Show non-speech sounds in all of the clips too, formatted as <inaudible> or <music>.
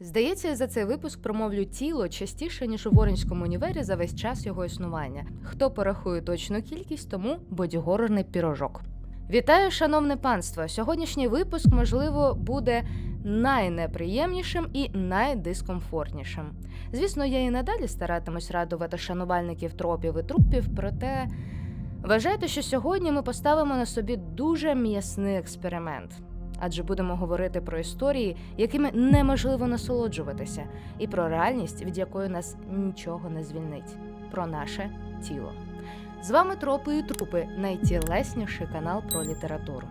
Здається, за цей випуск промовлю тіло частіше, ніж у Воронському універі за весь час його існування. Хто порахує точну кількість, тому бодігорорний пірожок. Вітаю, шановне панство! Сьогоднішній випуск, можливо, буде найнеприємнішим і найдискомфортнішим. Звісно, я і надалі старатимусь радувати шанувальників тропів і трупів, проте вважайте, що сьогодні ми поставимо на собі дуже м'ясний експеримент. Адже будемо говорити про історії, якими неможливо насолоджуватися, і про реальність, від якої нас нічого не звільнить, про наше тіло. З вами Тропи і Трупи, найтілесніший канал про літературу.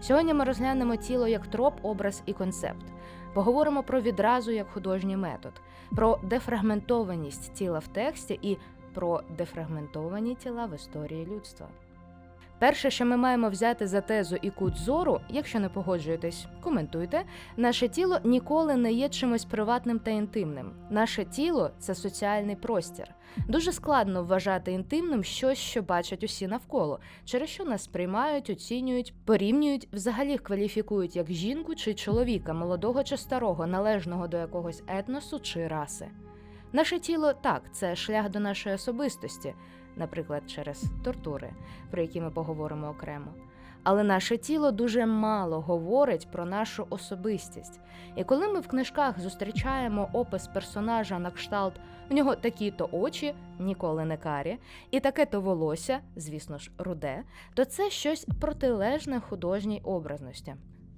Сьогодні ми розглянемо тіло як троп, образ і концепт. Поговоримо про відразу як художній метод, про дефрагментованість тіла в тексті і про дефрагментовані тіла в історії людства. Перше, що ми маємо взяти за тезу і кут зору, якщо не погоджуєтесь, коментуйте. Наше тіло ніколи не є чимось приватним та інтимним. Наше тіло це соціальний простір. Дуже складно вважати інтимним щось, що бачать усі навколо, через що нас сприймають, оцінюють, порівнюють, взагалі кваліфікують як жінку чи чоловіка, молодого чи старого, належного до якогось етносу чи раси. Наше тіло так, це шлях до нашої особистості, наприклад, через тортури, про які ми поговоримо окремо. Але наше тіло дуже мало говорить про нашу особистість. І коли ми в книжках зустрічаємо опис персонажа на кшталт в нього такі-то очі, ніколи не карі, і таке-то волосся, звісно ж, руде, то це щось протилежне художній образності.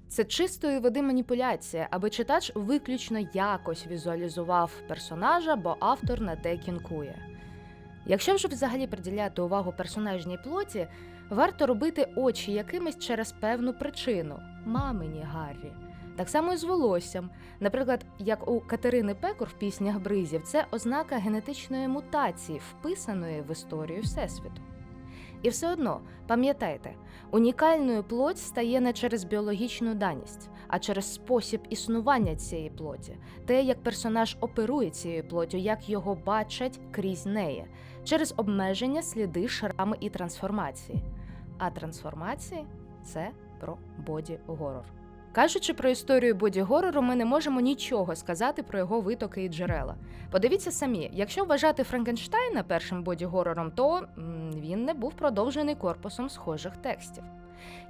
Це чистої води маніпуляція, аби читач виключно якось візуалізував персонажа, бо автор на те кінкує. Якщо вже взагалі приділяти увагу персонажній плоті, варто робити очі якимись через певну причину мамині Гаррі. Так само і з волоссям. Наприклад, як у Катерини Пекор в піснях Бризів, це ознака генетичної мутації, вписаної в історію Всесвіту. І все одно, пам'ятайте, унікальною плоть стає не через біологічну даність, а через спосіб існування цієї плоті, те, як персонаж оперує цією плоттю, як його бачать крізь неї, через обмеження, сліди, шрами і трансформації. А трансформації це про боді-горор. Кажучи про історію боді-горору, ми не можемо нічого сказати про його витоки і джерела. Подивіться самі, якщо вважати Франкенштайна першим боді-горором, то він не був продовжений корпусом схожих текстів.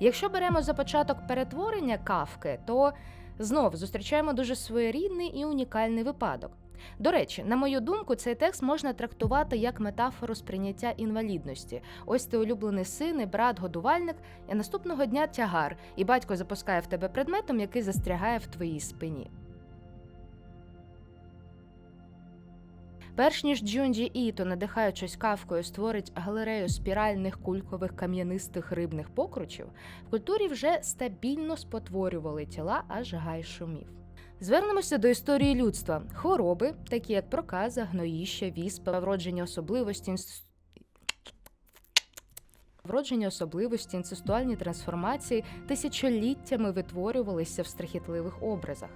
Якщо беремо за початок перетворення кавки, то знов зустрічаємо дуже своєрідний і унікальний випадок. До речі, на мою думку, цей текст можна трактувати як метафору сприйняття інвалідності. Ось ти улюблений син, і брат, годувальник, і наступного дня тягар, і батько запускає в тебе предметом, який застрягає в твоїй спині. Перш ніж Джунджі Іто, надихаючись кавкою, створить галерею спіральних кулькових кам'янистих рибних покручів, в культурі вже стабільно спотворювали тіла, аж гай шумів. Звернемося до історії людства. Хвороби, такі як проказа, гноїща, віспа, вроджені особливості, інс- вроджені особливості, інцестуальні трансформації тисячоліттями витворювалися в страхітливих образах.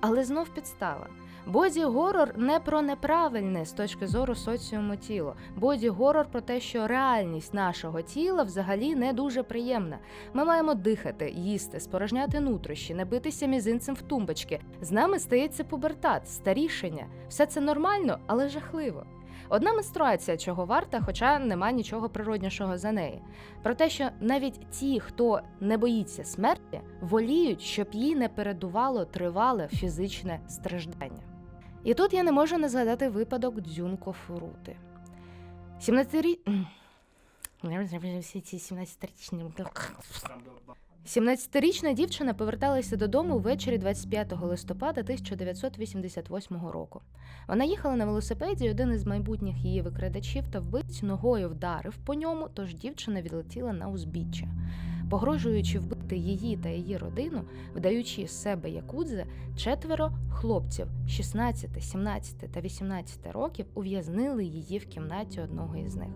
Але знов підстава. Боді горор не про неправильне з точки зору соціуму тіло. Боді горор про те, що реальність нашого тіла взагалі не дуже приємна. Ми маємо дихати, їсти, спорожняти нутрощі, не битися мізинцем в тумбочки. З нами стається пубертат, старішення. Все це нормально, але жахливо. Одна менструація чого варта, хоча нема нічого природнішого за неї. Про те, що навіть ті, хто не боїться смерті, воліють, щоб їй не передувало тривале фізичне страждання. І тут я не можу не згадати випадок Дзюнко Фурути. 17-рі... <clears throat> Ці 17-річні... 17-річна дівчина поверталася додому ввечері 25 листопада 1988 року. Вона їхала на велосипеді, один із майбутніх її викрадачів та вбивць ногою вдарив по ньому, тож дівчина відлетіла на узбіччя. Погрожуючи вбити її та її родину, вдаючи з себе якудзе, четверо хлопців 16, 17 та 18 років ув'язнили її в кімнаті одного із них.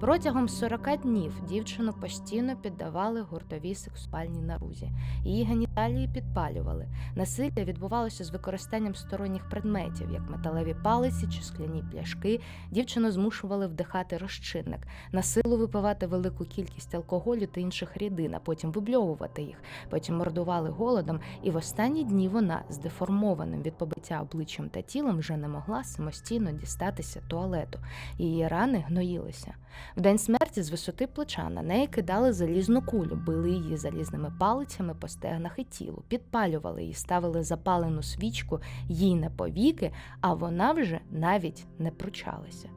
Протягом 40 днів дівчину постійно піддавали гуртовій сексуальній нарузі. Її геніталії підпалювали. Насилля відбувалося з використанням сторонніх предметів, як металеві палиці чи скляні пляшки. Дівчину змушували вдихати розчинник, на силу випивати велику кількість алкоголю та інших рідин, а потім вибльовувати їх. Потім мордували голодом, і в останні дні вона з деформованим від побиття обличчям та тілом вже не могла самостійно дістатися туалету. Її рани гноїлися. В день смерті з висоти плеча на неї кидали залізну кулю, били її залізними палицями по стегнах і тілу, підпалювали її, ставили запалену свічку їй на повіки, а вона вже навіть не пручалася.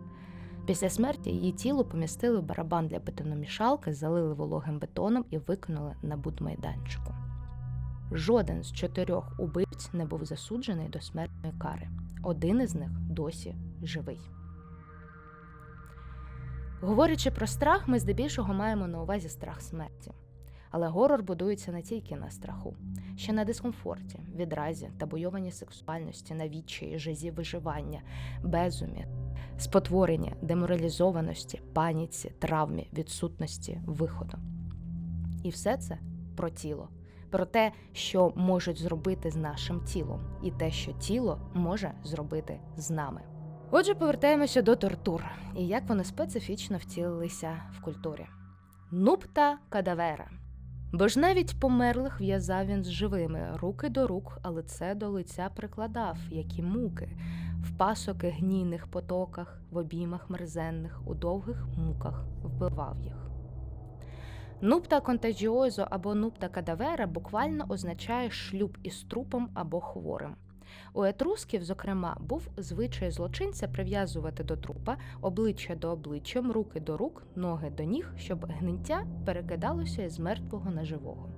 Після смерті її тіло помістили в барабан для бетономішалки, залили вологим бетоном і викинули на будмайданчику. Жоден з чотирьох убивць не був засуджений до смертної кари. Один із них досі живий. Говорячи про страх, ми здебільшого маємо на увазі страх смерті. Але горор будується не тільки на страху, ще на дискомфорті, відразі, табуйованій сексуальності, на відчаї, жазі виживання, безумі, спотворенні, деморалізованості, паніці, травмі, відсутності виходу. І все це про тіло, про те, що можуть зробити з нашим тілом, і те, що тіло може зробити з нами. Отже, повертаємося до тортур і як вони специфічно втілилися в культурі. Нупта кадавера. Бо ж навіть померлих в'язав він з живими, руки до рук, а лице до лиця прикладав, які муки, в пасоки гнійних потоках, в обіймах мерзенних, у довгих муках вбивав їх. Нупта контагіозо або нупта кадавера буквально означає шлюб із трупом або хворим. У етрусків, зокрема, був звичай злочинця прив'язувати до трупа обличчя до обличчя, руки до рук, ноги до ніг, щоб гниття перекидалося із мертвого на живого.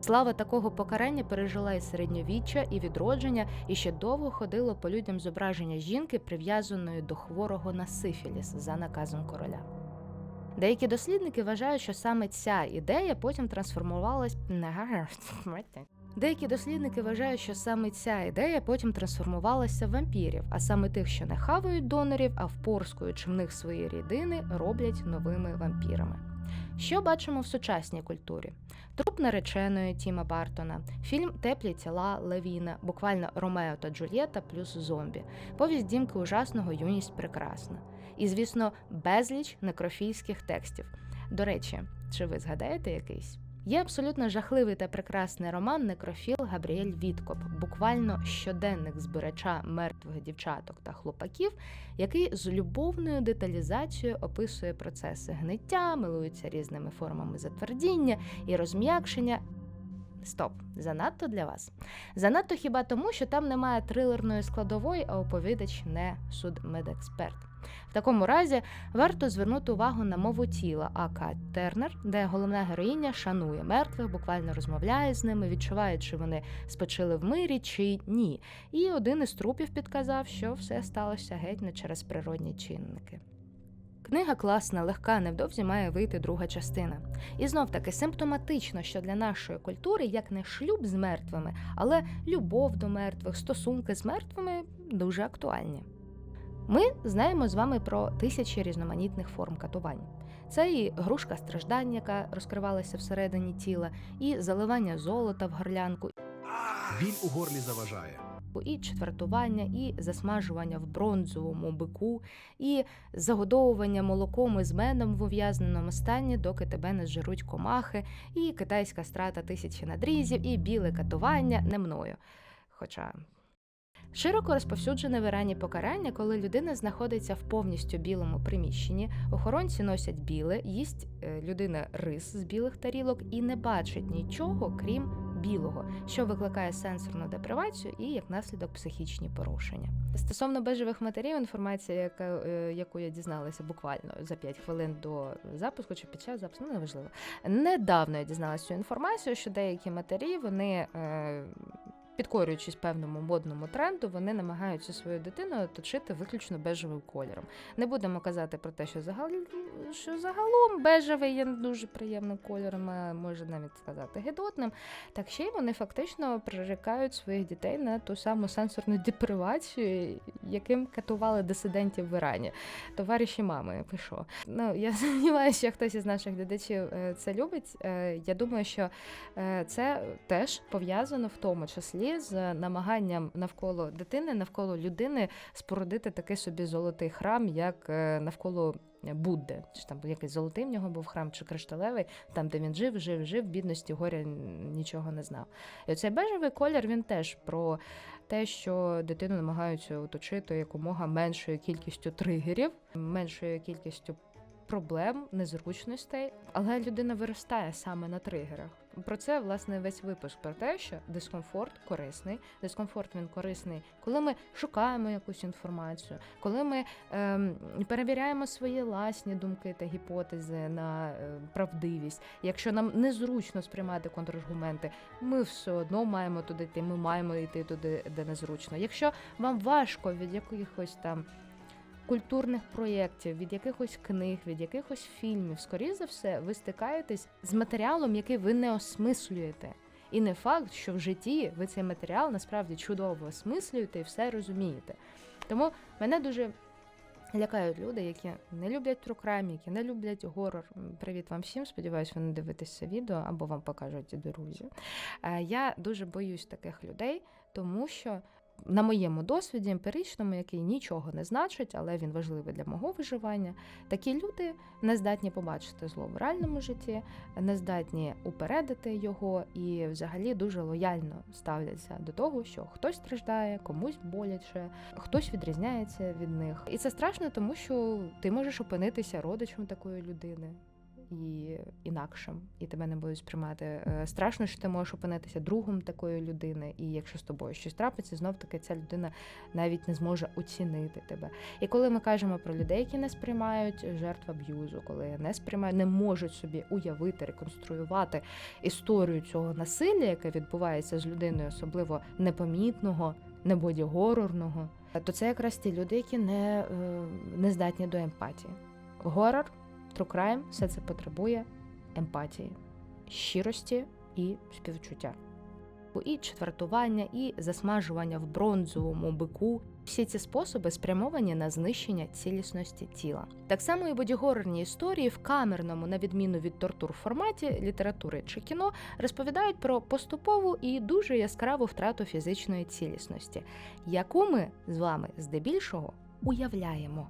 Слава такого покарання пережила і середньовіччя, і відродження, і ще довго ходило по людям зображення жінки, прив'язаної до хворого на сифіліс за наказом короля. Деякі дослідники вважають, що саме ця ідея потім трансформувалась <laughs> Деякі дослідники вважають, що саме ця ідея потім трансформувалася в вампірів, а саме тих, що не хавають донорів, а впорскуючи в них свої рідини, роблять новими вампірами. Що бачимо в сучасній культурі? Труп нареченої Тіма Бартона, фільм Теплі тіла Левіна, буквально Ромео та Джульєта плюс зомбі, повість Дімки ужасного Юність прекрасна. І, звісно, безліч некрофільських текстів. До речі, чи ви згадаєте якийсь? Є абсолютно жахливий та прекрасний роман Некрофіл Габріель Віткоп, буквально щоденник збирача мертвих дівчаток та хлопаків, який з любовною деталізацією описує процеси гниття, милується різними формами затвердіння і розм'якшення. Стоп, занадто для вас. Занадто хіба тому, що там немає трилерної складової, а оповідач не судмедексперт. В такому разі варто звернути увагу на мову тіла А.К. Тернер, де головна героїня шанує мертвих, буквально розмовляє з ними, відчуває, чи вони спочили в мирі, чи ні. І один із трупів підказав, що все сталося геть не через природні чинники. Книга класна, легка, невдовзі має вийти друга частина. І знов таки симптоматично, що для нашої культури як не шлюб з мертвими, але любов до мертвих, стосунки з мертвими дуже актуальні. Ми знаємо з вами про тисячі різноманітних форм катувань. Це і грушка страждань, яка розкривалася всередині тіла, і заливання золота в горлянку, Біль у горлі заважає. і четвертування, і засмажування в бронзовому бику, і загодовування молоком із медом в ув'язненому стані, доки тебе не зжируть комахи, і китайська страта тисячі надрізів, і біле катування не мною. Хоча Широко розповсюджене в Ірані покарання, коли людина знаходиться в повністю білому приміщенні, охоронці носять біле, їсть е, людина рис з білих тарілок і не бачить нічого, крім білого, що викликає сенсорну депривацію і як наслідок психічні порушення. Стосовно бежевих матерів, інформація, яка, е, яку я дізналася буквально за 5 хвилин до запуску чи під час запуску, ну неважливо. Недавно я дізналася цю інформацію, що деякі матері вони. Підкорюючись певному модному тренду, вони намагаються свою дитину оточити виключно бежевим кольором. Не будемо казати про те, що загал... що загалом бежевий є дуже приємним кольором, а може навіть сказати гидотним. Так ще й вони фактично прирікають своїх дітей на ту саму сенсорну депривацію, яким катували дисидентів в Ірані. Товариші мами, що? Ну я <laughs> сподіваюся, що хтось із наших глядачів е, це любить. Е, Я думаю, що е, це теж пов'язано в тому числі з намаганням навколо дитини, навколо людини спорудити такий собі золотий храм, як е, навколо. Будди, чи там якийсь золотий в нього був храм, чи кришталевий, там, де він жив, жив, жив, бідності, горя нічого не знав. І оцей бежевий колір він теж про те, що дитину намагаються оточити якомога меншою кількістю тригерів, меншою кількістю проблем, незручностей, але людина виростає саме на тригерах. Про це власне весь випуск про те, що дискомфорт корисний. Дискомфорт він корисний, коли ми шукаємо якусь інформацію, коли ми ем, перевіряємо свої власні думки та гіпотези на е, правдивість. Якщо нам незручно сприймати контраргументи, ми все одно маємо туди йти. Ми маємо йти туди, де незручно. Якщо вам важко від якихось там культурних проєктів, від якихось книг, від якихось фільмів, скоріше за все, ви стикаєтесь з матеріалом, який ви не осмислюєте. І не факт, що в житті ви цей матеріал насправді чудово осмислюєте і все розумієте. Тому мене дуже лякають люди, які не люблять true які не люблять горор. Привіт вам всім. Сподіваюсь, ви не дивитесь відео або вам покажуть друзі. Е, Я дуже боюсь таких людей, тому що на моєму досвіді емпіричному, який нічого не значить, але він важливий для мого виживання. Такі люди не здатні побачити зло в реальному житті, не здатні упередити його і взагалі дуже лояльно ставляться до того, що хтось страждає, комусь боляче, хтось відрізняється від них. І це страшно, тому що ти можеш опинитися родичем такої людини і інакшим, і тебе не будуть сприймати. Е, Страшно, що ти можеш опинитися другом такої людини, і якщо з тобою щось трапиться, знов таки ця людина навіть не зможе оцінити тебе. І коли ми кажемо про людей, які не сприймають жертв аб'юзу, коли не сприймають, не можуть собі уявити, реконструювати історію цього насилля, яке відбувається з людиною, особливо непомітного, не боді-горорного, то це якраз ті люди, які не, е, не здатні до емпатії. Горор True Crime все це потребує емпатії, щирості і співчуття. І четвертування, і засмажування в бронзовому бику. Всі ці способи спрямовані на знищення цілісності тіла. Так само і бодігорорні історії в камерному, на відміну від тортур форматі літератури чи кіно, розповідають про поступову і дуже яскраву втрату фізичної цілісності, яку ми з вами здебільшого уявляємо.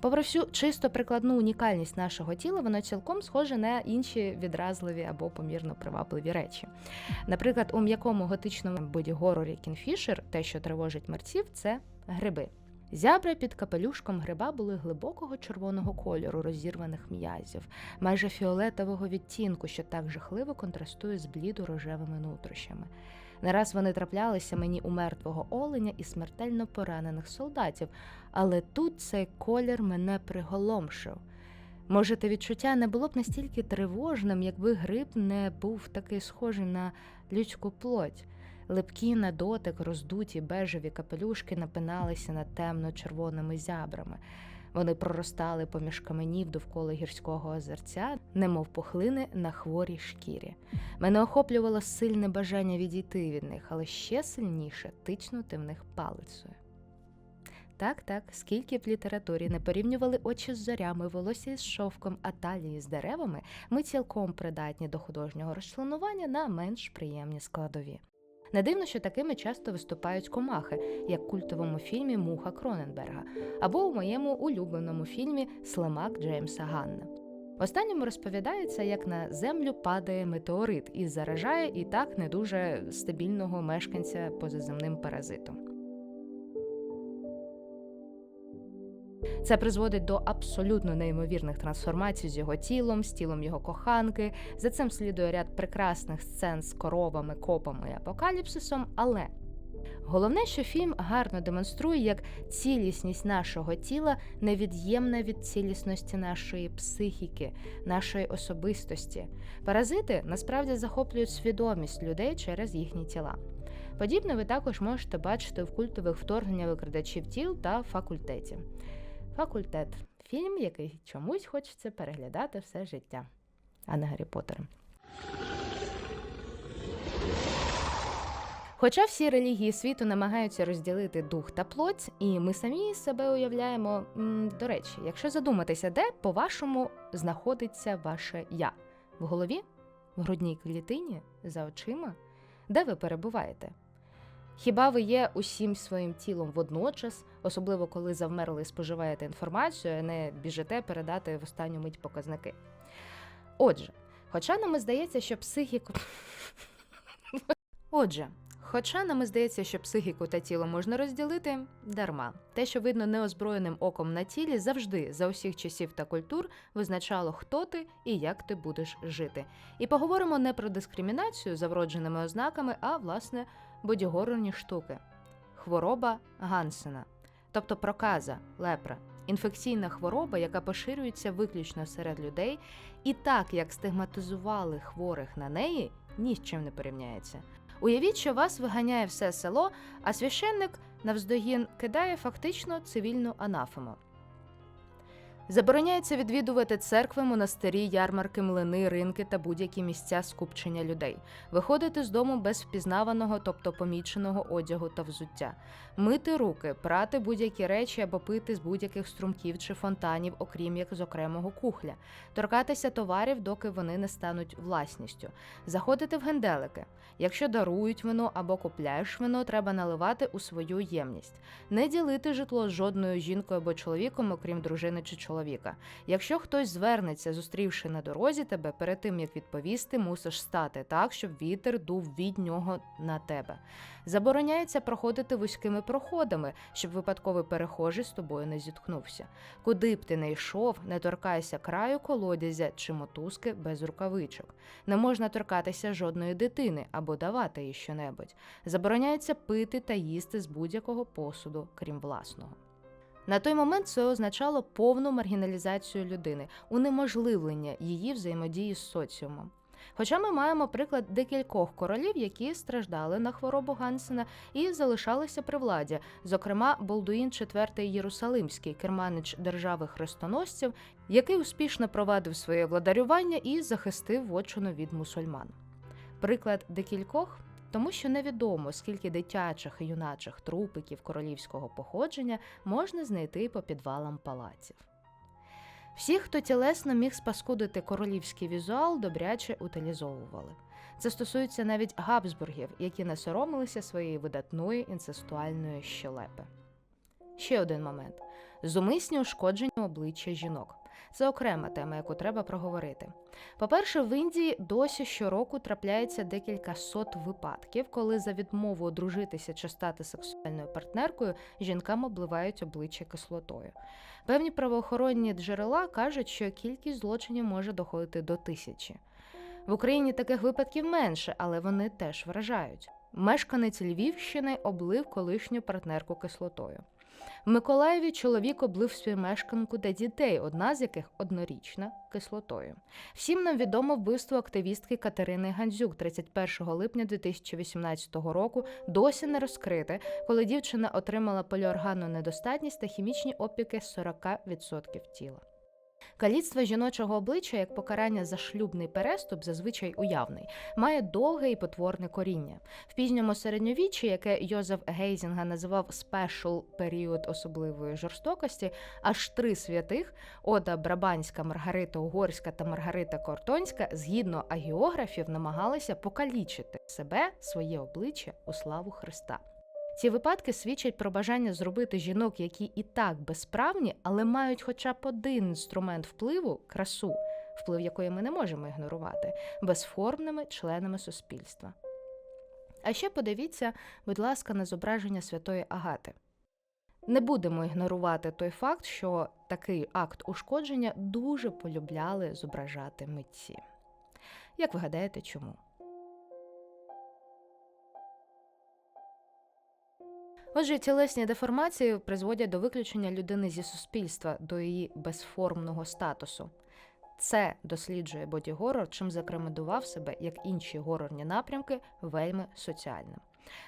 Попри всю чисто прикладну унікальність нашого тіла, воно цілком схоже на інші відразливі або помірно привабливі речі. Наприклад, у м'якому готичному боді-горорі Кінфішер те, що тривожить мерців, це гриби. Зябри під капелюшком гриба були глибокого червоного кольору розірваних м'язів, майже фіолетового відтінку, що так жахливо контрастує з блідо-рожевими нутрощами. Не раз вони траплялися мені у мертвого оленя і смертельно поранених солдатів, але тут цей колір мене приголомшив. Може, те відчуття не було б настільки тривожним, якби гриб не був такий схожий на людську плоть. Липкі на дотик, роздуті бежеві капелюшки напиналися над темно-червоними зябрами. Вони проростали поміж каменів довкола гірського озерця, немов пухлини на хворій шкірі. Мене охоплювало сильне бажання відійти від них, але ще сильніше тичнути в них палицею. Так, так, скільки в літературі не порівнювали очі з зорями, волосся із шовком, а талії з деревами, ми цілком придатні до художнього розчленування на менш приємні складові. Не дивно, що такими часто виступають комахи, як в культовому фільмі Муха Кроненберга або у моєму улюбленому фільмі Слимак Джеймса Ганна. В останньому розповідається, як на землю падає метеорит і заражає і так не дуже стабільного мешканця позаземним паразитом. Це призводить до абсолютно неймовірних трансформацій з його тілом, з тілом його коханки. За цим слідує ряд прекрасних сцен з коровами, копами і апокаліпсисом. Але головне, що фільм гарно демонструє, як цілісність нашого тіла невід'ємна від цілісності нашої психіки, нашої особистості. Паразити насправді захоплюють свідомість людей через їхні тіла. Подібне ви також можете бачити в культових вторгнення викрадачів тіл та факультеті. Факультет фільм, який чомусь хочеться переглядати все життя, а не Гаррі Поттера. Хоча всі релігії світу намагаються розділити дух та плоть, і ми самі себе уявляємо, до речі, якщо задуматися, де, по-вашому, знаходиться ваше я? В голові? В грудній клітині? За очима? Де ви перебуваєте? Хіба ви є усім своїм тілом водночас, особливо коли завмерли споживаєте інформацію, а не біжите передати в останню мить показники? Отже, хоча нам здається, що психіку. Отже, Хоча нам здається, що психіку та тіло можна розділити, дарма. Те, що видно неозброєним оком на тілі, завжди за усіх часів та культур визначало, хто ти і як ти будеш жити. І поговоримо не про дискримінацію за вродженими ознаками, а власне бодігорорні штуки. Хвороба Гансена, тобто проказа, лепра. Інфекційна хвороба, яка поширюється виключно серед людей, і так як стигматизували хворих на неї, ні з чим не порівняється. Уявіть, що вас виганяє все село, а священник навздогін кидає фактично цивільну анафему. Забороняється відвідувати церкви, монастирі, ярмарки, млини, ринки та будь-які місця скупчення людей, виходити з дому без впізнаваного, тобто поміченого одягу та взуття, мити руки, прати будь-які речі або пити з будь-яких струмків чи фонтанів, окрім як з окремого кухля, торкатися товарів, доки вони не стануть власністю, заходити в генделики. Якщо дарують вино або купляєш вино, треба наливати у свою ємність, не ділити житло з жодною жінкою або чоловіком, окрім дружини чи чоловіка. Якщо хтось звернеться, зустрівши на дорозі тебе, перед тим як відповісти, мусиш стати так, щоб вітер дув від нього на тебе. Забороняється проходити вузькими проходами, щоб випадковий перехожий з тобою не зіткнувся. Куди б ти не йшов, не торкайся краю колодязя чи мотузки без рукавичок. Не можна торкатися жодної дитини або давати їй щонебудь. Забороняється пити та їсти з будь-якого посуду, крім власного. На той момент це означало повну маргіналізацію людини, унеможливлення її взаємодії з соціумом. Хоча ми маємо приклад декількох королів, які страждали на хворобу Гансена і залишалися при владі, зокрема Болдуїн IV Єрусалимський, керманич держави хрестоносців, який успішно провадив своє владарювання і захистив вотчину від мусульман. Приклад декількох тому що невідомо, скільки дитячих і юначих трупиків королівського походження можна знайти по підвалам палаців. Всі, хто тілесно міг спаскудити королівський візуал, добряче утилізовували. Це стосується навіть Габсбургів, які не соромилися своєї видатної інцестуальної щелепи. Ще один момент: зумисні ушкодження обличчя жінок. Це окрема тема, яку треба проговорити. По-перше, в Індії досі щороку трапляється декілька сот випадків, коли за відмову одружитися чи стати сексуальною партнеркою жінкам обливають обличчя кислотою. Певні правоохоронні джерела кажуть, що кількість злочинів може доходити до тисячі. В Україні таких випадків менше, але вони теж вражають. Мешканець Львівщини облив колишню партнерку кислотою. В Миколаєві чоловік облив співмешканку та дітей, одна з яких однорічна кислотою. Всім нам відомо вбивство активістки Катерини Гандзюк 31 липня 2018 року досі не розкрите, коли дівчина отримала поліорганну недостатність та хімічні опіки 40% тіла. Каліцтво жіночого обличчя як покарання за шлюбний переступ, зазвичай уявний, має довге і потворне коріння. В пізньому середньовіччі, яке Йозеф Гейзінга називав спешл період особливої жорстокості, аж три святих Ода Брабанська, Маргарита Угорська та Маргарита Кортонська, згідно агіографів, намагалися покалічити себе, своє обличчя у славу Христа. Ці випадки свідчать про бажання зробити жінок, які і так безправні, але мають хоча б один інструмент впливу красу, вплив якої ми не можемо ігнорувати, безформними членами суспільства. А ще подивіться, будь ласка, на зображення святої Агати. Не будемо ігнорувати той факт, що такий акт ушкодження дуже полюбляли зображати митці. Як ви гадаєте, чому? Отже, тілесні деформації призводять до виключення людини зі суспільства, до її безформного статусу. Це досліджує боді-горор, чим закремедував себе, як інші горорні напрямки, вельми соціальним.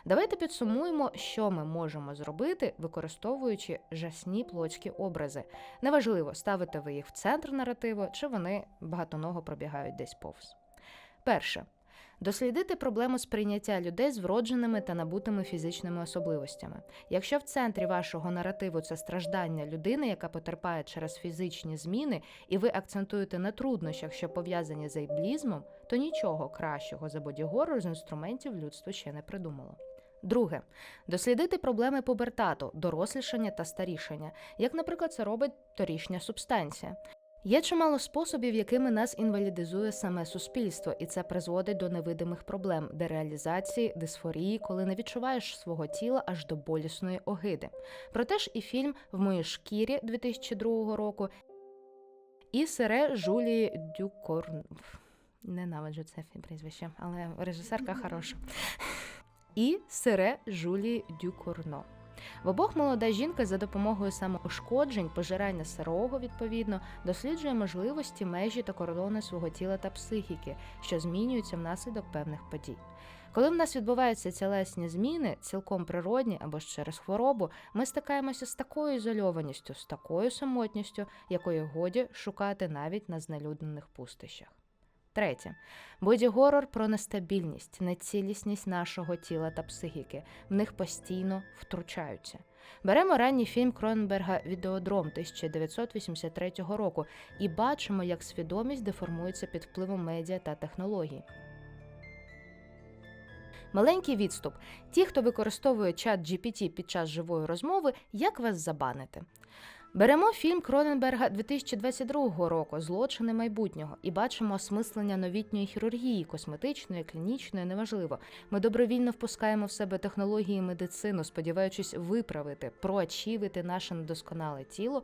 Давайте підсумуємо, що ми можемо зробити, використовуючи жасні плотські образи. Неважливо, ставите ви їх в центр наративу, чи вони багатоного пробігають десь повз. Перше. Дослідити проблему сприйняття людей з вродженими та набутими фізичними особливостями. Якщо в центрі вашого наративу це страждання людини, яка потерпає через фізичні зміни, і ви акцентуєте на труднощах, що пов'язані з ейблізмом, то нічого кращого за бодігорор з інструментів людство ще не придумало. Друге дослідити проблеми пубертату, дорослішання та старішання, як, наприклад, це робить торішня субстанція. Є чимало способів, якими нас інвалідизує саме суспільство, і це призводить до невидимих проблем, дереалізації, дисфорії, коли не відчуваєш свого тіла аж до болісної огиди. Проте ж і фільм В моїй шкірі 2002 року, і сере Жулії Дюкорн. Ненавиджу це прізвище, але режисерка хороша. І сере Жулії Дюкорно. В обох молода жінка за допомогою самоушкоджень, пожирання сирого, відповідно, досліджує можливості, межі та кордони свого тіла та психіки, що змінюються внаслідок певних подій. Коли в нас відбуваються тілесні зміни, цілком природні або ж через хворобу, ми стикаємося з такою ізольованістю, з такою самотністю, якої годі шукати навіть на знелюднених пустищах. Третє. Боді-горор про нестабільність, нецілісність нашого тіла та психіки. В них постійно втручаються. Беремо ранній фільм Кроненберга Відеодром 1983 року і бачимо, як свідомість деформується під впливом медіа та технологій. Маленький відступ. Ті, хто використовує чат GPT під час живої розмови, як вас забанити? Беремо фільм Кроненберга 2022 року Злочини майбутнього і бачимо осмислення новітньої хірургії, косметичної, клінічної, неважливо. Ми добровільно впускаємо в себе технології медицину, сподіваючись виправити, проачівити наше недосконале тіло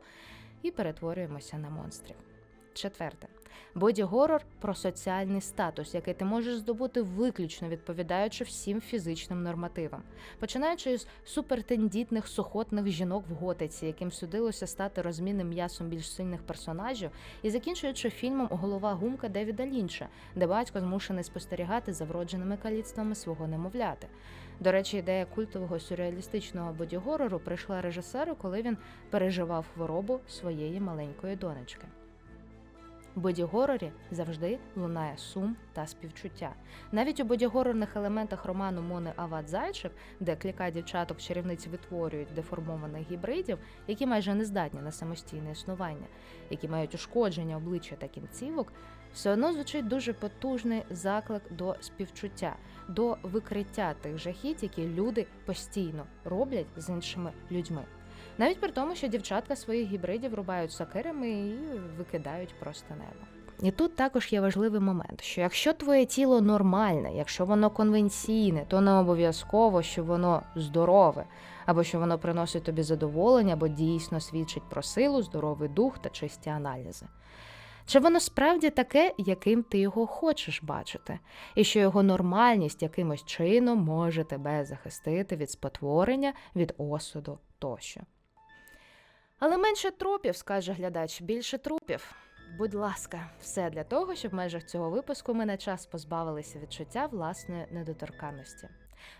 і перетворюємося на монстрів. Четверте. Боді-горор про соціальний статус, який ти можеш здобути виключно відповідаючи всім фізичним нормативам, починаючи з супертендітних сухотних жінок в готиці, яким судилося стати розмінним м'ясом більш сильних персонажів, і закінчуючи фільмом Голова гумка Девіда Лінча, де батько змушений спостерігати за вродженими каліцтвами свого немовляти. До речі, ідея культового сюрреалістичного боді-горору прийшла режисеру, коли він переживав хворобу своєї маленької донечки. В боді-горорі завжди лунає сум та співчуття. Навіть у бодігорорних елементах роману Мони Ават Зайчик, де кліка дівчаток чарівниці витворюють деформованих гібридів, які майже не здатні на самостійне існування, які мають ушкодження обличчя та кінцівок, все одно звучить дуже потужний заклик до співчуття, до викриття тих жахіть, які люди постійно роблять з іншими людьми. Навіть при тому, що дівчатка своїх гібридів рубають сокирами і викидають просто небо. І тут також є важливий момент, що якщо твоє тіло нормальне, якщо воно конвенційне, то не обов'язково, що воно здорове, або що воно приносить тобі задоволення, або дійсно свідчить про силу, здоровий дух та чисті аналізи. Чи воно справді таке, яким ти його хочеш бачити, і що його нормальність якимось чином може тебе захистити від спотворення, від осуду тощо. Але менше трупів, скаже глядач, більше трупів. Будь ласка, все для того, щоб в межах цього випуску ми на час позбавилися відчуття власної недоторканності.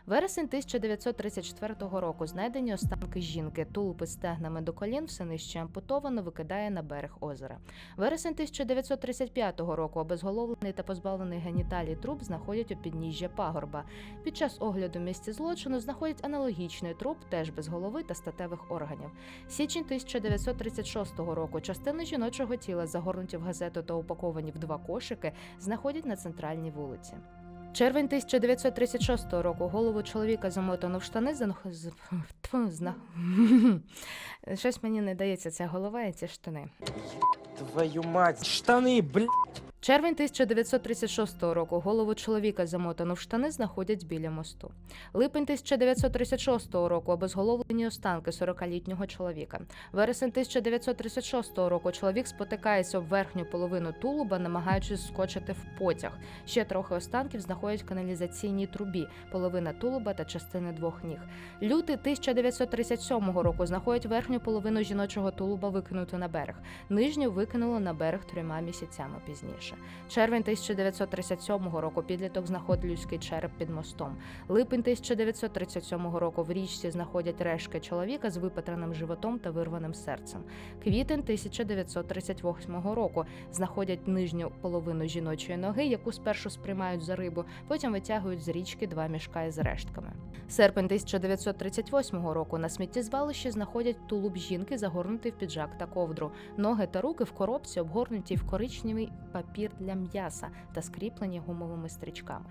Вересень 1934 року знайдені останки жінки, тулупи з стегнами до колін, все нижче ампутовано, викидає на берег озера. Вересень 1935 року обезголовлений та позбавлений геніталій труп знаходять у підніжжя пагорба. Під час огляду місця злочину знаходять аналогічний труп, теж без голови та статевих органів. Січень 1936 року частини жіночого тіла, загорнуті в газету та упаковані в два кошики, знаходять на центральній вулиці. Червень 1936 року голову чоловіка замотано в штани зна... <laughs> Щось мені не дається ця голова і ці штани. Твою мать, штани, блядь. Червень 1936 року голову чоловіка замотано в штани знаходять біля мосту. Липень 1936 року обезголовлені останки 40-літнього чоловіка. Вересень 1936 року чоловік спотикається об верхню половину тулуба, намагаючись скочити в потяг. Ще трохи останків знаходять в каналізаційній трубі, половина тулуба та частини двох ніг. Лютий 1937 року знаходять верхню половину жіночого тулуба викинуту на берег. Нижню викинуло на берег трьома місяцями пізніше. Червень 1937 року підліток знаходить людський череп під мостом. Липень 1937 року в річці знаходять рештки чоловіка з випатреним животом та вирваним серцем. Квітень 1938 року знаходять нижню половину жіночої ноги, яку спершу сприймають за рибу, потім витягують з річки два мішка із рештками. Серпень 1938 року на сміттєзвалищі знаходять тулуб жінки, загорнутий в піджак та ковдру. Ноги та руки в коробці обгорнуті в коричневий папір для м'яса та скріплені гумовими стрічками.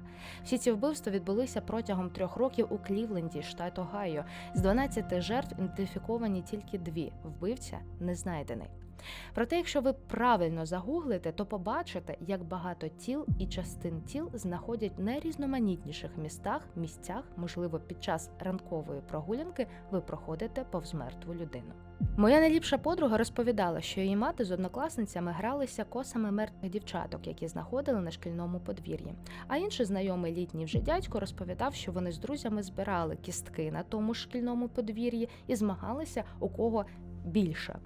Всі ці вбивства відбулися протягом трьох років у Клівленді, штат Огайо. З 12 жертв ідентифіковані тільки дві. Вбивця не знайдений. Проте, якщо ви правильно загуглите, то побачите, як багато тіл і частин тіл знаходять в найрізноманітніших містах, місцях, можливо, під час ранкової прогулянки ви проходите повз мертву людину. Моя найліпша подруга розповідала, що її мати з однокласницями гралися косами мертвих дівчаток, які знаходили на шкільному подвір'ї. А інший знайомий літній вже дядько розповідав, що вони з друзями збирали кістки на тому шкільному подвір'ї і змагалися, у кого більше.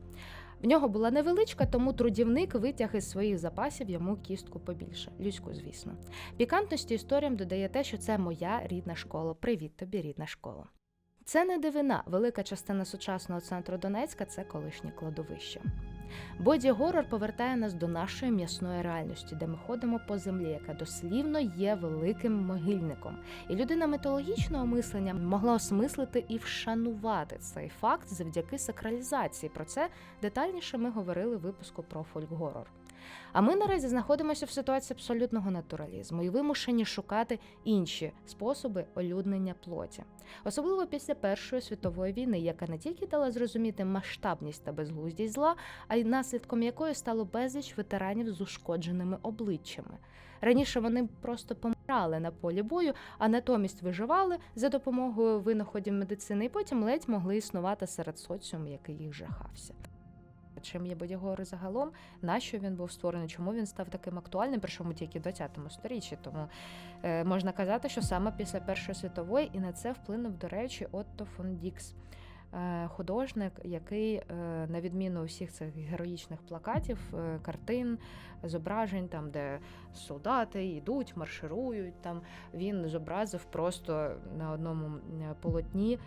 В нього була невеличка, тому трудівник витяг із своїх запасів йому кістку побільше, людську, звісно. Пікантності історіям додає те, що це моя рідна школа. Привіт тобі, рідна школа. Це не дивина. Велика частина сучасного центру Донецька це колишнє кладовище. Боді горор повертає нас до нашої м'ясної реальності, де ми ходимо по землі, яка дослівно є великим могильником. І людина мітологічного мислення могла осмислити і вшанувати цей факт завдяки сакралізації. Про це детальніше ми говорили в випуску про фольк-горор. А ми наразі знаходимося в ситуації абсолютного натуралізму і вимушені шукати інші способи олюднення плоті, особливо після Першої світової війни, яка не тільки дала зрозуміти масштабність та безглуздість зла, а й наслідком якої стало безліч ветеранів з ушкодженими обличчями. Раніше вони просто помирали на полі бою, а натомість виживали за допомогою винаходів медицини, і потім ледь могли існувати серед соціуму, який їх жахався. Чим є Бодягори загалом, нащо він був створений, чому він став таким актуальним, причому тільки в 20 сторіччі. Тому е, можна казати, що саме після Першої світової і на це вплинув, до речі, Отто фон Дікс. е, Художник, який, е, на відміну всіх цих героїчних плакатів, картин, зображень, там, де солдати йдуть, марширують, там він зобразив просто на одному полотні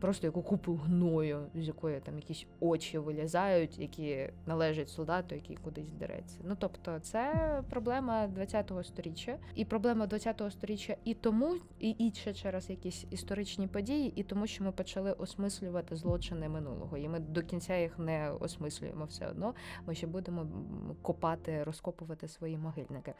просто яку купу гною, з якої там якісь очі вилізають, які належать солдату, який кудись дереться. Ну тобто, це проблема 20-го сторіччя, і проблема 20-го сторіччя і тому, і, і ще через якісь історичні події, і тому, що ми почали осмислювати злочини минулого, і ми до кінця їх не осмислюємо все одно. Ми ще будемо копати, розкопувати свої могильники.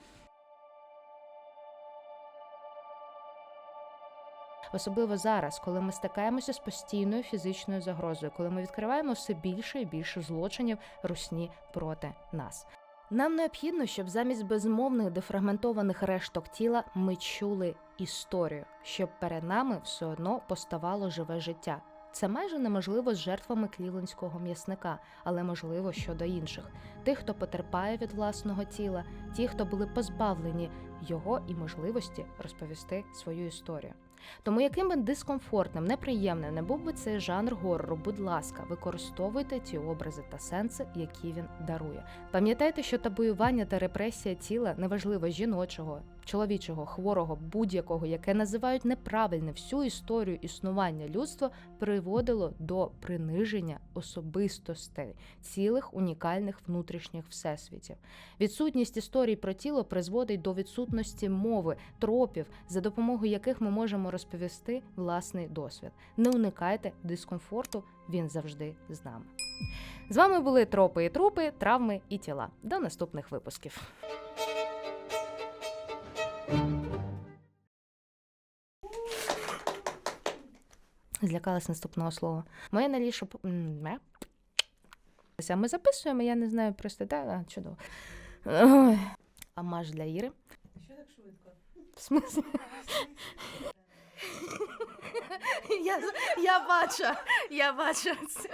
Особливо зараз, коли ми стикаємося з постійною фізичною загрозою, коли ми відкриваємо все більше і більше злочинів русні проти нас. Нам необхідно, щоб замість безмовних дефрагментованих решток тіла ми чули історію, щоб перед нами все одно поставало живе життя. Це майже неможливо з жертвами клівлендського м'ясника, але можливо щодо інших тих, хто потерпає від власного тіла, ті, хто були позбавлені його і можливості розповісти свою історію. Тому яким би дискомфортним, неприємним не був би цей жанр горору, будь ласка, використовуйте ті образи та сенси, які він дарує. Пам'ятайте, що табуювання та репресія тіла неважливо жіночого, чоловічого, хворого, будь-якого, яке називають неправильне всю історію існування людства, приводило до приниження особистостей, цілих унікальних внутрішніх всесвітів. Відсутність історій про тіло призводить до відсутності мови, тропів, за допомогою яких ми можемо розповісти власний досвід. Не уникайте дискомфорту, він завжди з нами. З вами були тропи і трупи, травми і тіла. До наступних випусків. Злякалась наступного слова. Моє наліше. А ми записуємо, я не знаю просто, да? А, чудово. Ой. А маш для Іри. Що так швидко? В смысле? <laughs> Я, я бачу, я бачу. Це